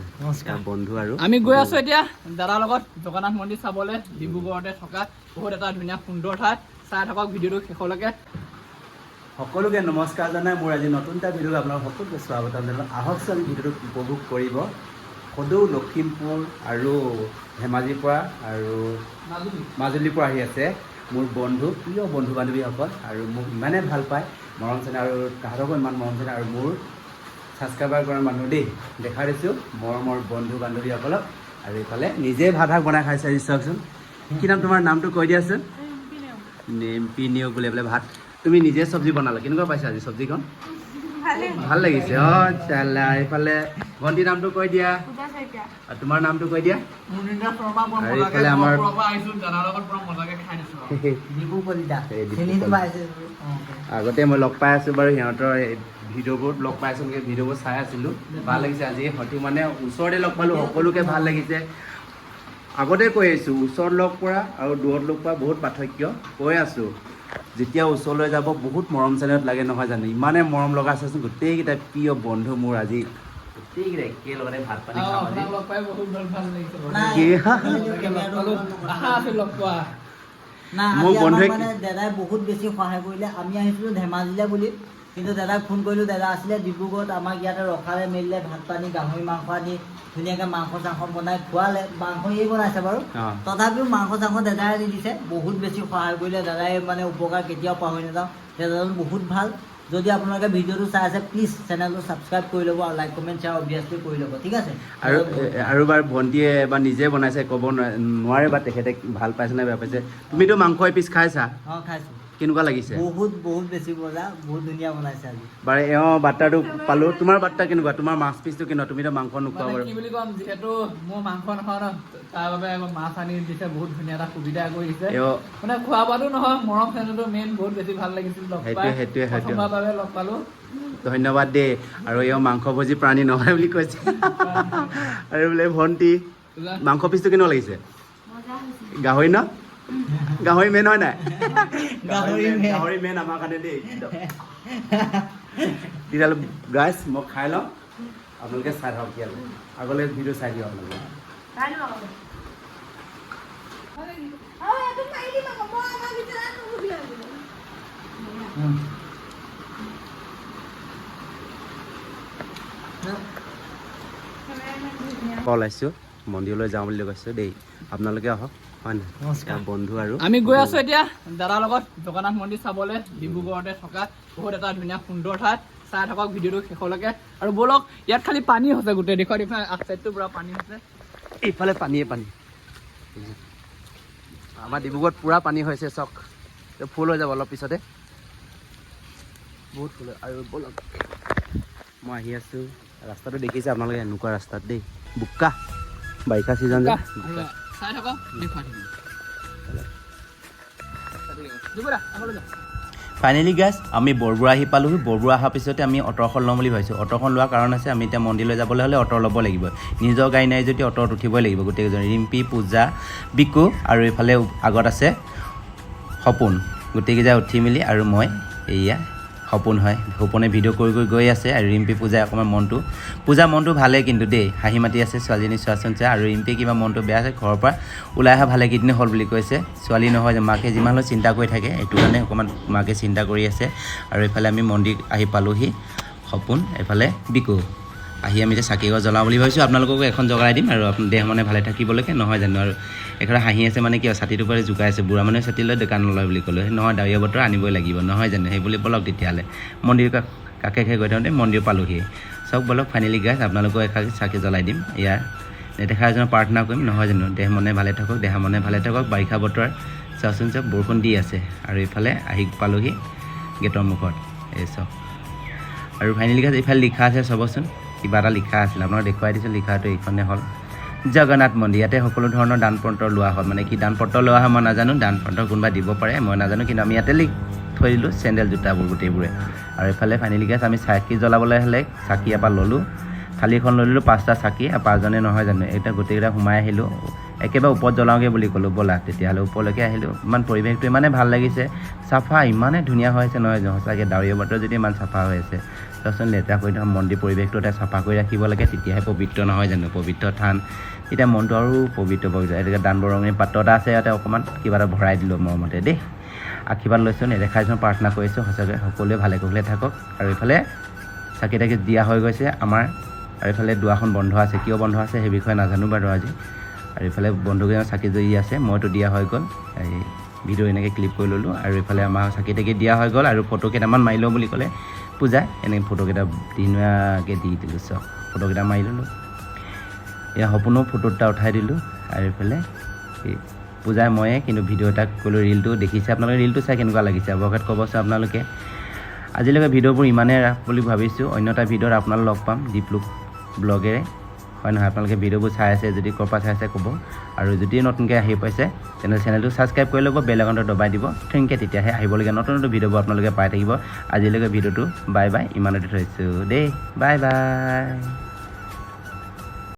নমস্কাৰ। বন্ধু আৰু। আমি গৈ আছো এতিয়া দাদাৰ লগত জগন্নাথ মন্দিৰ চাবলৈ ডিব্ৰুগড়তে থকা বহুত এটা ধুনীয়া সুন্দৰ ঠাই চাই থাকক ভিডিঅ'টো শেষলৈকে। সকলোকে নমস্কাৰ জনাই মোৰ আজি নতুন এটা ভিডিঅ' আপোনালোক সকলোকে স্বাগতম জনাওঁ আহকচোন ভিডিঅ'টো উপভোগ কৰিব। সদৌ লখিমপুৰ আৰু ধেমাজিৰ পৰা আৰু মাজুলীৰ পৰা আহি আছে মোৰ বন্ধু প্ৰিয় বন্ধু বান্ধৱীসকল আৰু মোক ইমানেই ভাল পায়। মৰম চেনেহ আৰু তাহাঁতকো ইমান মৰম চেনেহ আৰু মোৰ ছাবস্ক্ৰাইবাৰ কৰা মানুহ দেই দেখা দিছোঁ মৰমৰ বন্ধু বান্ধৱীসকলক। আৰু এইফালে নিজে ভাত শাক বনাই খাইছে আজি চাওকচোন। কি নাম তোমাৰ? নামটো কৈ দিয়াচোন। নেম্পি নিয়োগ বুলি পেলাই ভাত। তুমি নিজে চব্জি বনালা কেনেকুৱা পাইছা আজি চব্জিখন? ভালো। লাগিছে অঁ চালা এইফালে ভণ্টিৰ নামটো কৈ দিয়া। তোমাৰ নামটো কৈ দিয়া। এইফালে আমাৰ- আগতে মই লগ পাই আছোঁ বাৰু সিহঁতৰ এই ভিডিঅ'বোৰত লগ পাই আছোঁ ভিডিঅ'বোৰ চাই আছিলোঁ। ভালো লাগিছে আজি সঠিক মানে ওচৰতে লগ পালোঁ সকলোকে ভালো লাগিছে। আগতে কৈ আহিছোঁ ওচৰত লগ কৰা আৰু দূৰত লগ পোৱা বহুত পাৰ্থক্য। কৈ আছোঁ যেতিয়া ওচৰলৈ যাব বহুত মৰম চেনেহত লাগে নহয় জানো? ইমানেই মৰম লগা আছেচোন গোটেইকেইটা প্ৰিয় বন্ধু মোৰ আজি। গোটেইকেইটা একেলগতে ভাত পানী খাওঁ আজি। আছিল মোৰ বন্ধুৱে- মানে দাদাই বহুত বেছি সহায় কৰিলে। আমি আহিছিলোঁ ধেমাজিলৈ বুলি। কিন্তু দাদাক ফোন কৰিলোঁ দাদা আছিলে ডিব্ৰুগড়ত আমাক ইয়াতে ৰখালে মেলিলে ভাত পানী গাহৰি মাংস আনি ধুনীয়াকৈ মাংস চাংস বনাই খোৱালে মাংস এই বনাইছে বাৰু। তথাপিও মাংস চাংস দাদাই আনি দিছে বহুত বেছি সহায় কৰিলে দাদাই মানে উপকাৰ কেতিয়াও পাহৰি নাযাওঁ। দাদাজন বহুত ভালো। যদি আপোনালোকে ভিডিঅ'টো চাই আছে প্লিজ চেনেলটো ছাবস্ক্ৰাইব কৰি ল'ব আৰু লাইক কমেণ্ট শ্বেয়াৰ অভিয়াছলি কৰি ল'ব ঠিক আছে? আৰু আৰু এবাৰ ভণ্টিয়ে এবাৰ নিজে বনাইছে ক'ব নোৱাৰে নোৱাৰে বা তেখেতে ভালো পাইছে নে বেয়া পাইছে। তুমিতো মাংস এপিচ খাইছা? অঁ খাইছোঁ। কেনেকুৱা লাগিছে? বহুত বহুত বেছি মজা বহুত ধুনীয়া বনাইছে আজি। বাৰু এওঁ বাৰ্তাটো পালোঁ। তোমাৰ বাৰ্তা কেনেকুৱা? তোমাৰ মাছ পিচটো কেনেকুৱা? তুমিতো মাংস নোখোৱা বাৰু। কি বুলি ক'ম যিহেতু মোৰ মাংস নাখাওঁ ন তাৰ বাবে মাছ আনি দিছে বহুত ধুনীয়া এটা সুবিধা কৰি দিছে। মানে খোৱা বোৱাটো নহয় মৰম চেনেহটো মেইন বহুত বেছি ভাল লাগিছিল লগ পাই। সেইটোৱে, সেইটোৱে, বাবে লগ পালোঁ। ধন্যবাদ দেই। আৰু এওঁ মাংস ভোজী প্ৰাণী নহয় বুলি কৈছে। আৰু বোলে ভণ্টি মাংস পিচটো কেনেকুৱা লাগিছে? গাহৰি ন? গাহৰি মেইন হয় নাই? গাহৰি মেইন আমাৰ কাৰণে দেই। তেতিয়াহ'লে গাইছ মই খাই লওঁ। আপোনালোকে চাই থাকক তেতিয়াহ'লে আগলৈ ভিডিঅ' চাই দিয়ক আপোনালোকে। ওলাইছোঁ মন্দিৰলৈ যাওঁ বুলি কৈছোঁ দেই। আপোনালোকে আহক। নমস্কাৰ। বন্ধু আৰু। আমি গৈ আছো এতিয়া দাদাৰ লগত জগন্নাথ মন্দিৰ চাবলৈ ডিব্ৰুগড়তে থকা বহুত এটা ধুনীয়া সুন্দৰ ঠাই। চাই থাকক ভিডিঅ'টো শেষলৈকে। আৰু ব'লক ইয়াত খালি পানী হৈছে গোটেই দেখুৱাই আগ চাইডটো পূৰা পানী হৈছে। এইফালে পানীয়ে পানী। আমাৰ ডিব্ৰুগড়ত পূৰা পানী হৈছে চক ফুল হৈ যাব অলপ পিছতে। বহুত ফুল। আৰু ব'লক মই আহি আছোঁ। ৰাস্তাটো দেখিছে আপোনালোকে এনেকুৱা ৰাস্তাত দেই। বোকা। বাৰিষা ছিজন যে। চাই থাকক দেখুৱাই থাকিম দুবৰা আগলৈ যা ফাইনেলি গাইজ আমি বৰবুৰা আহি পালোহি। বৰবুৰা অহাৰ পিছতে আমি অ'টোখন ল'ম বুলি ভাবিছোঁ। অ'টোখন লোৱাৰ কাৰণ আছে আমি এতিয়া মন্দিৰলৈ যাবলৈ হ'লে অ'টো ল'ব লাগিব। নিজৰ গাড়ী নাই যদি অ'টোত উঠিবই লাগিব। গোটেইকেইজন ৰিম্পী পূজা বিকু আৰু এইফালে আগত আছে সপোন। গোটেইকেইটা উঠি মেলি আৰু মই এয়া সপোন হয়। সপোনে ভিডিঅ' কৰি কৰি গৈ আছে আৰু ৰিম্পী পূজাই অকণমান মনটো পূজা মনটো ভালেই কিন্তু দেই। হাঁহি মাতি আছে ছোৱালীজনী চোৱাচোন চা আৰু ৰিম্পী কিবা মনটো বেয়া আছে ঘৰৰ পৰা ওলাই অহা ভালে কেইদিন হ'ল বুলি কৈছে। ছোৱালী নহয় যে মাকে যিমান হ'লেও চিন্তা কৰি থাকে এইটো কাৰণে অকণমান মাকে চিন্তা কৰি আছে। আৰু এইফালে আমি মন্দিৰ আহি পালোহি। সপোন এইফালে বিকু। আহি আমি এতিয়া চাকি গছ জ্বলাওঁ বুলি ভাবিছোঁ। আপোনালোককো এখন জ্বলাই দিম আৰু দেহ মানে ভালে থাকিবলৈকে, নহয় জানো? আৰু একেবাৰে হাঁহি আছে মানে কিয় ছাতিটোৰ পৰা জোকাই আছে। বুঢ়া মানুহে ছাতি লৈ দোকান নলয় বুলি ক'লোঁ। নহয় ডাৱৰীয়া বতৰ আনিবই লাগিব, নহয় জানো? সেই বুলি ব'লক তেতিয়াহ'লে। মন্দিৰ কাষ, কাষে গৈ থাকোঁতে মন্দিৰ পালোহি। চাওক ব'লক ফাইনেলি গাছ আপোনালোকক এষাৰ চাকি জ্বলাই দিম। ইয়াৰ নেদেখা এজনৰ প্ৰাৰ্থনা কৰিম, নহয় জানো? দেহ মনে ভালে থাকক, দেহা মনে ভালে থাকক। বাৰিষা বতৰ চাওকচোন চাওক, বৰষুণ দি আছে। আৰু এইফালে আহি পালোহি গেটৰ মুখত। এই চাওক। আৰু ফাইনেলি গাছ এইফালে লিখা আছে, চাবচোন। কিবা এটা লিখা আছিল। আপোনাক দেখুৱাই দিছোঁ লিখাটো এইখনে হ'ল। জগন্নাথ মন্দিৰ, ইয়াতে সকলো ধৰণৰ দান পত্ৰ লোৱা হয়। মানে কি দান পত্ৰ লোৱা হয়, মই নাজানো। দান পত্ৰ কোনোবাই দিব পাৰে, মই নাজানো। কিন্তু আমি ইয়াতে লিখ থৈ দিলোঁ চেণ্ডেল জোতাবোৰ গোটেইবোৰে। আৰু এইফালে ফাইনেলি গেছ, আমি চাকি জ্বলাবলৈ হ'লে চাকি এপাৰ ল'লোঁ। থালিখন লৈ ল'লোঁ, পাঁচটা চাকি, আৰু পাঁচজনে নহয় জানো। এতিয়া গোটেইকেইটা সোমাই আহিলোঁ। একেবাৰে ওপৰত জ্বলাওঁগৈ বুলি ক'লোঁ, ব'লা। তেতিয়াহ'লে ওপৰলৈকে আহিলোঁ। ইমান পৰিৱেশটো ইমানে ভালো লাগিছে। চাফা, ইমানে ধুনীয়া হৈ আছে নহয় সঁচাকৈ, ডাৱৰীয়া বতৰ যদি ইমান চাফা হৈ আছে। চাওকচোন লেতেৰা কৰি থোৱা মন্দিৰ পৰিৱেশটো এটা চাফা কৰি ৰাখিব লাগে, তেতিয়াহে পবিত্ৰ নহয় জানো, পবিত্ৰ থান। এতিয়া মনটো আৰু পবিত্ৰ পবিত্ৰ এতিয়া দান বৰঙণি পাত্ৰ এটা আছে, ইয়াতে অকণমান কিবা এটা ভৰাই দিলোঁ মৰমতে দেই। আশীৰ্বাদ লৈছোঁ নেদেখাইছোঁ প্ৰাৰ্থনা কৰিছোঁ, সঁচাকৈ সকলোৱে ভালে কুশলে থাকক। আৰু এইফালে চাকি তাকি দিয়া হৈ গৈছে আমাৰ, আৰু এইফালে দুৱাৰখন বন্ধ আছে। কিয় বন্ধ আছে সেই বিষয়ে নাজানো বাৰু আজি। আৰু এইফালে বন্ধুকেইজনৰ চাকি জ্বলি আছে, মইতো দিয়া হৈ গ'ল। এই ভিডিঅ' এনেকৈ ক্লিপ কৰি ল'লোঁ। আৰু এইফালে আমাৰ চাকি তাকি দিয়া হৈ গ'ল, আৰু ফটো কেইটামান মাৰি লওঁ বুলি ক'লে। পূজাই এনেকৈ ফটোকেইটা ধুনীয়াকৈ দি দিলোঁ চব ফটোকেইটা মাৰি ল'লোঁ। এয়া সপোনো ফটো দুটা উঠাই দিলোঁ, আৰু এইফালে পূজাই ময়ে, কিন্তু ভিডিঅ' এটা ক'লোঁ, ৰিলটো দেখিছে আপোনালোকে, ৰিলটো চাই কেনেকুৱা লাগিছে? অৱশেষত ক'বচোন আপোনালোকে, আজিলৈকে ভিডিঅ'বোৰ ইমানেই ৰাস বুলি ভাবিছোঁ, অন্য এটা ভিডিঅ'ত আপোনালোক লগ পাম, দীপলোক ব্লগেৰে। হয় নহয়, আপোনালোকে ভিডিঅ'বোৰ চাই আছে, যদি ক'ৰ পৰা চাই আছে ক'ব, আৰু যদি নতুনকৈ আহি পাইছে তেনে চেনেলটো ছাবস্ক্ৰাইব কৰি ল'ব বেল একাউণ্টত দবাই দিব। ধুনীয়াকৈ তেতিয়াহে আহিবলগীয়া নতুন নতুন ভিডিঅ'বোৰ আপোনালোকে পাই থাকিব। আজিলৈকে ভিডিঅ'টো বাই বাই ইমানতে থৈছোঁ দেই। Bye bye